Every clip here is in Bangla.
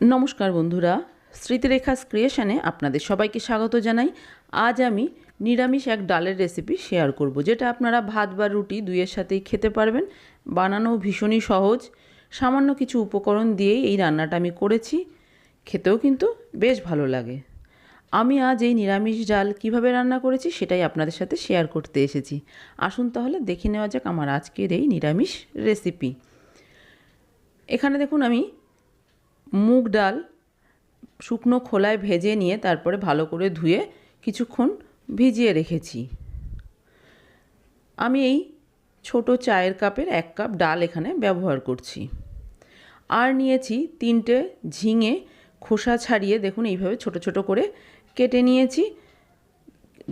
নমস্কার বন্ধুরা, স্মৃতিরেখাস ক্রিয়েশনে আপনাদের সবাইকে স্বাগত জানাই। আজ আমি নিরামিষ এক ডালের রেসিপি শেয়ার করব, যেটা আপনারা ভাত বা রুটি দুইয়ের সাথেই খেতে পারবেন। বানানো ভীষণই সহজ। সামান্য কিছু উপকরণ দিয়েই এই রান্নাটা আমি করেছি। খেতেও কিন্তু বেশ ভালো লাগে। আমি আজ এই নিরামিষ ডাল কীভাবে রান্না করেছি সেটাই আপনাদের সাথে শেয়ার করতে এসেছি। আসুন তাহলে দেখে নেওয়া যাক আমার আজকের এই নিরামিষ রেসিপি এখানে দেখুন আমি মুগ ডাল শুকনো খোলায় ভেজে নিয়ে তারপরে ভালো করে ধুয়ে কিছুক্ষণ ভিজিয়ে রেখেছি। আমি এই ছোট চায়ের কাপের এক কাপ ডাল এখানে ব্যবহার করছি। আর নিয়েছি তিনটে ঝিঙে খোসা ছাড়িয়ে দেখুন এইভাবে ছোট ছোট করে কেটে নিয়েছি।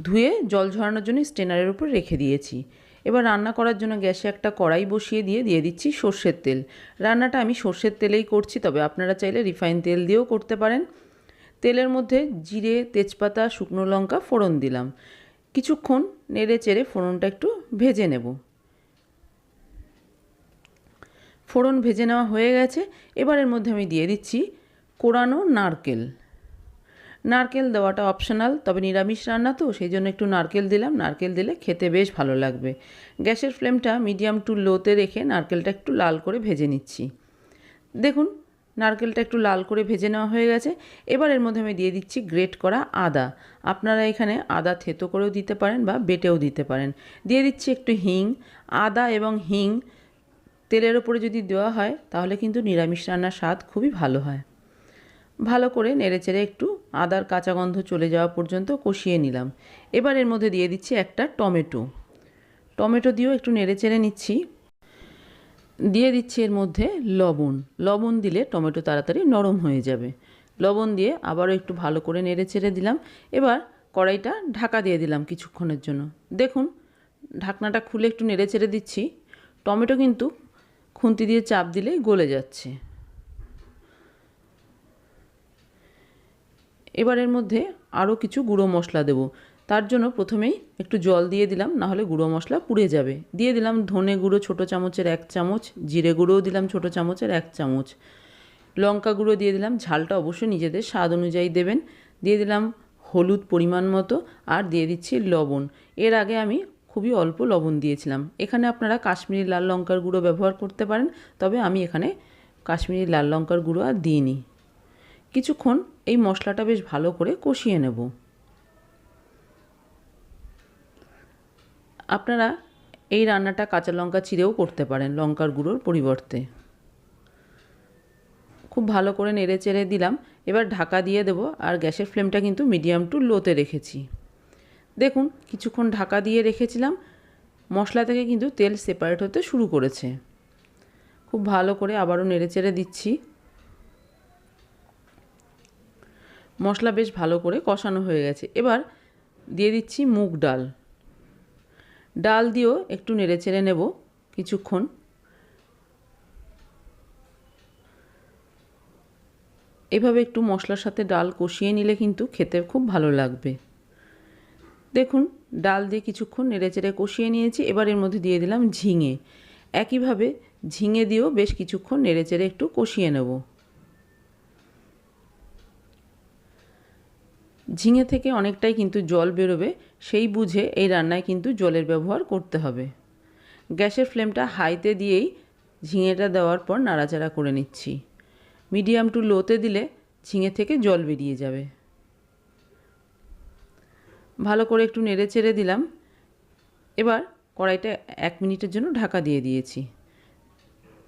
ধুয়ে জল ঝরানোর জন্য স্টেনারের উপর রেখে দিয়েছি। এবার রান্না করার জন্য গ্যাসে একটা কড়াই বসিয়ে দিয়ে দিয়ে দিচ্ছি সর্ষের তেল। রান্নাটা আমি সর্ষের তেলেই করছি, তবে আপনারা চাইলে রিফাইন তেল দিয়েও করতে পারেন। তেলের মধ্যে জিরে, তেজপাতা, শুকনো লঙ্কা ফোড়ন দিলাম। কিছুক্ষণ নেড়ে চেড়ে ফোড়নটা একটু ভেজে নেব। ফোড়ন ভেজে নেওয়া হয়ে গেছে। এবার এর মধ্যে আমি দিয়ে দিচ্ছি কোরানো নারকেল। নারকেল দেওয়াটা অপশনাল তবে নিরামিষ রান্না তো, সেই জন্য একটু নারকেল দিলাম। নারকেল দিলে খেতে বেশ ভালো লাগবে। গ্যাসের ফ্লেমটা মিডিয়াম টু লোতে রেখে নারকেলটা একটু লাল করে ভেজে নিচ্ছি। দেখুন, নারকেলটা একটু লাল করে ভেজে নেওয়া হয়ে গেছে। এবার এর মধ্যে আমি দিয়ে দিচ্ছি গ্রেট করা আদা। আপনারা এখানে আদা থেতো করেও দিতে পারেন বা বেটেও দিতে পারেন। দিয়ে দিচ্ছি একটু হিং। আদা এবং হিং তেলের ওপরে যদি দেওয়া হয়, তাহলে কিন্তু নিরামিষ রান্নার স্বাদ খুবই ভালো হয়। ভালো করে নেড়েচেড়ে একটু আদার কাঁচা গন্ধ চলে যাওয়া পর্যন্ত কষিয়ে নিলাম। এবার এর মধ্যে দিয়ে দিচ্ছি একটা টমেটো। টমেটো দিয়েও একটু নেড়েচেড়ে নিচ্ছি। দিয়ে দিচ্ছি এর মধ্যে লবণ। লবণ দিলে টমেটো তাড়াতাড়ি নরম হয়ে যাবে। লবণ দিয়ে আবারও একটু ভালো করে নেড়েচেড়ে দিলাম। এবার কড়াইটা ঢাকা দিয়ে দিলাম কিছুক্ষণের জন্য। দেখুন, ঢাকনাটা খুলে একটু নেড়েচেড়ে দিচ্ছি। টমেটো কিন্তু খুন্তি দিয়ে চাপ দিলেই গলে যাচ্ছে। এবার এর মধ্যে আরও কিছু গুঁড়ো মশলা দেবো। তার জন্য প্রথমেই একটু জল দিয়ে দিলাম না হলে গুঁড়ো মশলা পুড়ে যাবে। দিয়ে দিলাম ধনে গুঁড়ো ছোটো চামচের এক চামচ, জিরে গুঁড়োও দিলাম ছোটো চামচের এক চামচ। লঙ্কা গুঁড়ো দিয়ে দিলাম, ঝালটা অবশ্যই নিজেদের স্বাদ অনুযায়ী দেবেন। দিয়ে দিলাম হলুদ পরিমাণ মতো, আর দিয়ে দিচ্ছি লবণ। এর আগে আমি খুবই অল্প লবণ দিয়েছিলাম। এখানে আপনারা কাশ্মীরি লাল লঙ্কার গুঁড়ো ব্যবহার করতে পারেন, তবে আমি এখানে কাশ্মীরি লাল লঙ্কার গুঁড়ো আর দিইনি। কিছুক্ষণ এই মশলাটা বেশ ভালো করে কষিয়ে নেব। আপনারা এই রান্নাটা কাঁচা লঙ্কা চিরেও করতে পারেন লঙ্কার গুঁড়োর পরিবর্তে। খুব ভালো করে নেড়ে চেড়ে দিলাম। এবার ঢাকা দিয়ে দেবো আর গ্যাসের ফ্লেমটা কিন্তু মিডিয়াম টু লোতে রেখেছি। দেখুন, কিছুক্ষণ ঢাকা দিয়ে রেখেছিলাম। মশলা থেকে কিন্তু তেল সেপারেট হতে শুরু করেছে। খুব ভালো করে আবারও নেড়ে চেড়ে দিচ্ছি। মশলা বেশ ভালো করে কষানো হয়ে গেছে। এবার দিয়ে দিচ্ছি মুগ ডাল। ডাল দিয়েও একটু নেড়ে চেড়ে নেব কিছুক্ষণ। এভাবে একটু মশলার সাথে ডাল কষিয়ে নিলে কিন্তু খেতে খুব ভালো লাগবে। দেখুন, ডাল দিয়ে কিছুক্ষণ নেড়ে চেড়ে কষিয়ে নিয়েছি। এবার এর মধ্যে দিয়ে দিলাম ঝিঙে। একইভাবে ঝিঙে দিয়েও বেশ কিছুক্ষণ নেড়ে চেড়ে একটু কষিয়ে নেব। ঝিঙে থেকে অনেকটাই কিন্তু জল বেরোবে, সেই বুঝে এই রান্নায় কিন্তু জলের ব্যবহার করতে হবে। গ্যাসের ফ্লেমটা হাইতে দিয়েই ঝিঙেটা দেওয়ার পর নাড়াচাড়া করে নিচ্ছি। মিডিয়াম টু লোতে দিলে ঝিঙে থেকে জল বেরিয়ে যাবে। ভালো করে একটু নেড়ে চেড়ে দিলাম। এবার কড়াইটা এক মিনিটের জন্য ঢাকা দিয়ে দিয়েছি।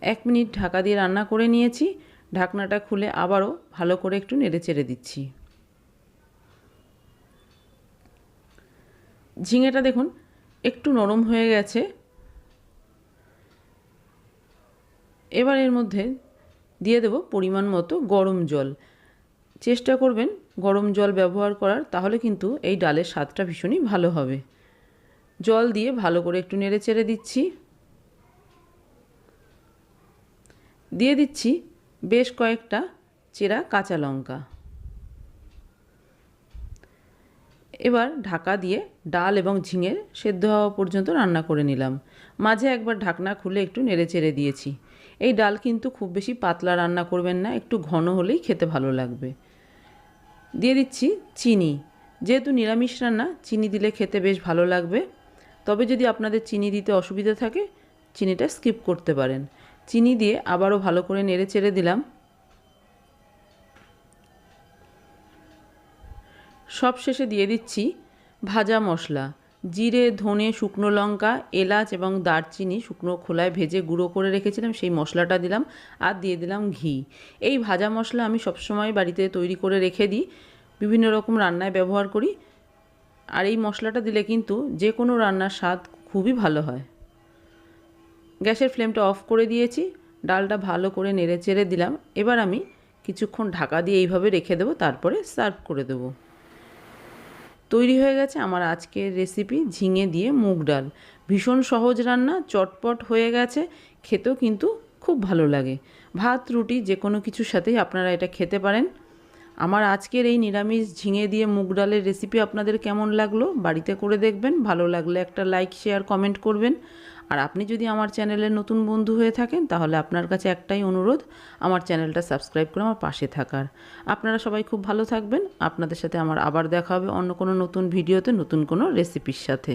এক মিনিট ঢাকা দিয়ে রান্না করে নিয়েছি। ঢাকনাটা খুলে আবারও ভালো করে একটু নেড়ে চেড়ে দিচ্ছি। ঝিঙেটা দেখুন, একটু নরম হয়ে গেছে। এবার এর মধ্যে দিয়ে দেব পরিমাণ মতো গরম জল। চেষ্টা করবেন গরম জল ব্যবহার করার, তাহলে কিন্তু এই ডালের স্বাদটা ভীষণই ভালো হবে। জল দিয়ে ভালো করে একটু নেড়ে চেড়ে দিচ্ছি। দিয়ে দিচ্ছি বেশ কয়েকটা চেরা কাঁচা লঙ্কা। এবার ঢাকা দিয়ে ডাল এবং ঝিঙের সেদ্ধ হওয়া পর্যন্ত রান্না করে নিলাম। মাঝে একবার ঢাকনা খুলে একটু নেড়ে চেড়ে দিয়েছি। এই ডাল কিন্তু খুব বেশি পাতলা রান্না করবেন না, একটু ঘন হলেই খেতে ভালো লাগবে। দিয়ে দিচ্ছি চিনি। যেহেতু নিরামিষ রান্না, চিনি দিলে খেতে বেশ ভালো লাগবে। তবে যদি আপনাদের চিনি দিতে অসুবিধা থাকে, চিনিটা স্কিপ করতে পারেন। চিনি দিয়ে আবারও ভালো করে নেড়ে চেড়ে দিলাম। সব শেষে দিয়ে দিচ্ছি ভাজা মশলা। জিরে, ধনে, শুকনো লঙ্কা, এলাচ এবং দারচিনি শুকনো খোলায় ভেজে গুঁড়ো করে রেখেছিলাম, সেই মশলাটা দিলাম আর দিয়ে দিলাম ঘি। এই ভাজা মশলা আমি সবসময় বাড়িতে তৈরি করে রেখে দিই, বিভিন্ন রকম রান্নায় ব্যবহার করি। আর এই মশলাটা দিলে কিন্তু যে কোনো রান্নার স্বাদ খুবই ভালো হয়। গ্যাসের ফ্লেমটা অফ করে দিয়েছি, ডালটা ভালো করে নেড়ে চেড়ে দিলাম। এবার আমি কিছুক্ষণ ঢাকা দিয়ে এইভাবে রেখে দেবো, তারপরে সার্ভ করে দেবো। তৈরি হয়ে গেছে আমার আজকের রেসিপি ঝিঙে দিয়ে মুগ ডাল। ভীষণ সহজ রান্না, চটপট হয়ে গেছে, খেতেও কিন্তু খুব ভালো লাগে। ভাত, রুটি যে কোনো কিছুর সাথেই আপনারা এটা খেতে পারেন। আমার আজকের এই নিরামিষ ঝিঙে দিয়ে মুগ ডালের রেসিপি আপনাদের কেমন লাগল? বাড়িতে করে দেখবেন, ভালো লাগলে একটা লাইক শেয়ার কমেন্ট করবেন। আর আপনি যদি আমার চ্যানেলের নতুন বন্ধু হয়ে থাকেন, তাহলে আপনার কাছে একটাই অনুরোধ, আমার চ্যানেলটা সাবস্ক্রাইব করে আমার পাশে থাকার। আপনারা সবাই খুব ভালো থাকবেন। আপনাদের সাথে আমার আবার দেখা হবে অন্য কোনো নতুন ভিডিওতে, নতুন কোনো রেসিপির সাথে।